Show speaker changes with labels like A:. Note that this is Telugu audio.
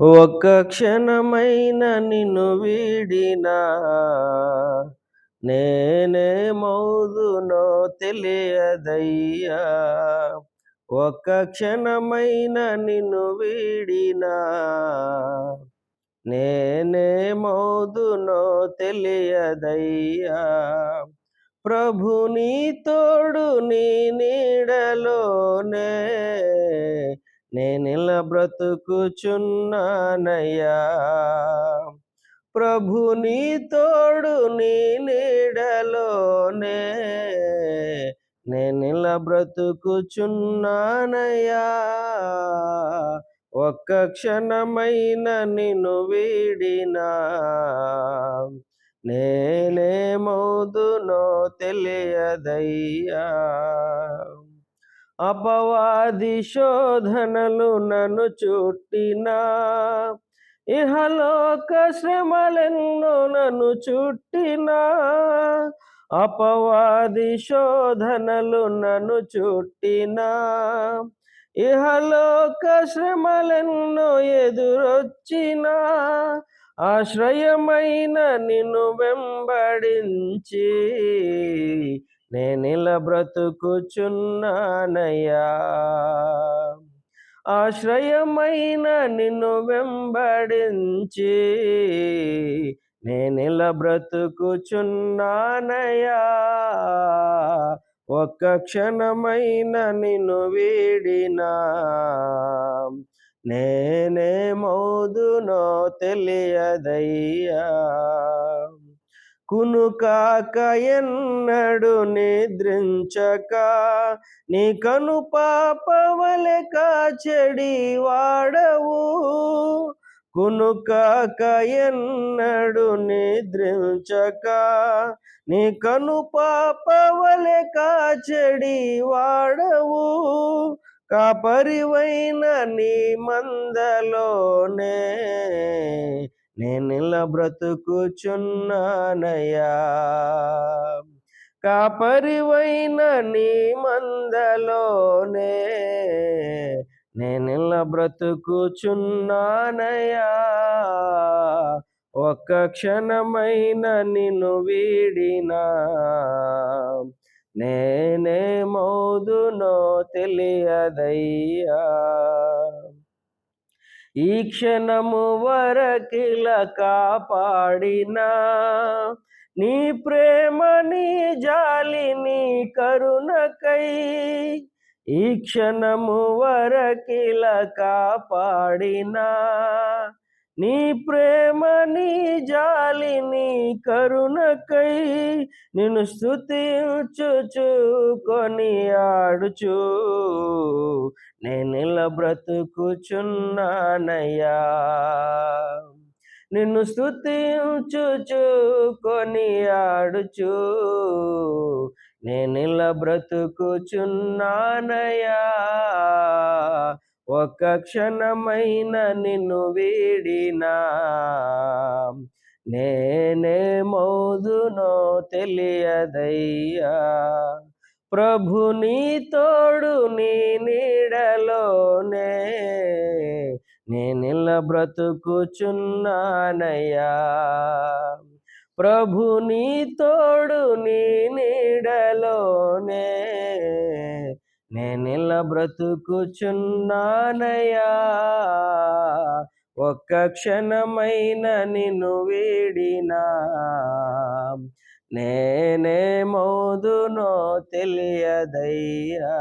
A: ఒక్క క్షణమైన నిన్ను వీడినా నేనేమవుదునో తెలియదయ్యా. ఒక్క క్షణమైన నిన్ను వీడినా నేనేమవుదునో తెలియదయ్యా. ప్రభుని తోడు నీ నీడలోనే నేనిలా బ్రతుకుచున్నానయ్యా. ప్రభుని తోడు నీ నీడలోనే నేనిలా బ్రతుకుచున్నానయ్యా. ఒక్క క్షణమైన నిన్ను వీడినా నేనేమవుదునో తెలియదయ్యా. అపవాది శోధనలు నన్ను చుట్టినా. ఇహలోక శ్రమలెన్నో నన్ను చుట్టినా. అపవాది శోధనలు నన్ను చుట్టినా. ఇహలోక శ్రమలెన్నో ఎదురొచ్చినా. ఆశ్రయమైన నిన్ను వెంబడించి నేనిలా బ్రతుకుచున్నానయ్యా. ఆశ్రయమైన నిన్ను వెంబడించి నేనిలా బ్రతుకుచున్నానయ్యా. ఒక్క క్షణమైన నిన్ను వీడినా. నేనేమవుదునో తెలియదయ్యా. కునుకాక ఎన్నడు నిద్రించక నీ కను పాపవలె కాచెడి వాడవు. కునుకాక ఎన్నడు నిద్రించక నీ కను పాపవలె కాచెడి వాడవు. కాపరివైన నీ మందలోనే నేనిలా బ్రతుకుచున్నానయ్యా. కాపరివైన నీ మందలోనే నేనిలా బ్రతుకుచున్నానయ్యా. ఒక్క క్షణమైన నిన్ను వీడినా నేనేమవుదునో తెలియదయ్యా. ఈ క్షణము వరకిల కాపాడినా. నీ ప్రేమ నీ జాలి నీ కరుణకై ఈ క్షణము వరకిల కాపాడినా. నీ ప్రేమ నీ జాలి నీ కరుణకై నిన్ను స్థుతించుచు కొని ఆడుచు. బ్రతుకుచున్నానయ్యా. నిన్ను స్థుతించుచు కొని ఆడుచు నేనిలా బ్రతుకుచున్నానయ్యా. ఒక్క క్షణమైన నిన్ను వీడినా. నేనేమవుదునో తెలియదయ్యా. ప్రభుని తోడు నీ నీడలోనే. నేనిలా బ్రతుకుచున్నానయ్యా. ప్రభుని తోడు నీ నీడలోనే. నేనిలా బ్రతుకుచున్నానయ్యా. ఒక్క క్షణమైన నిన్ను వీడినా. నేనే మోదునో తెలియదయ్యా.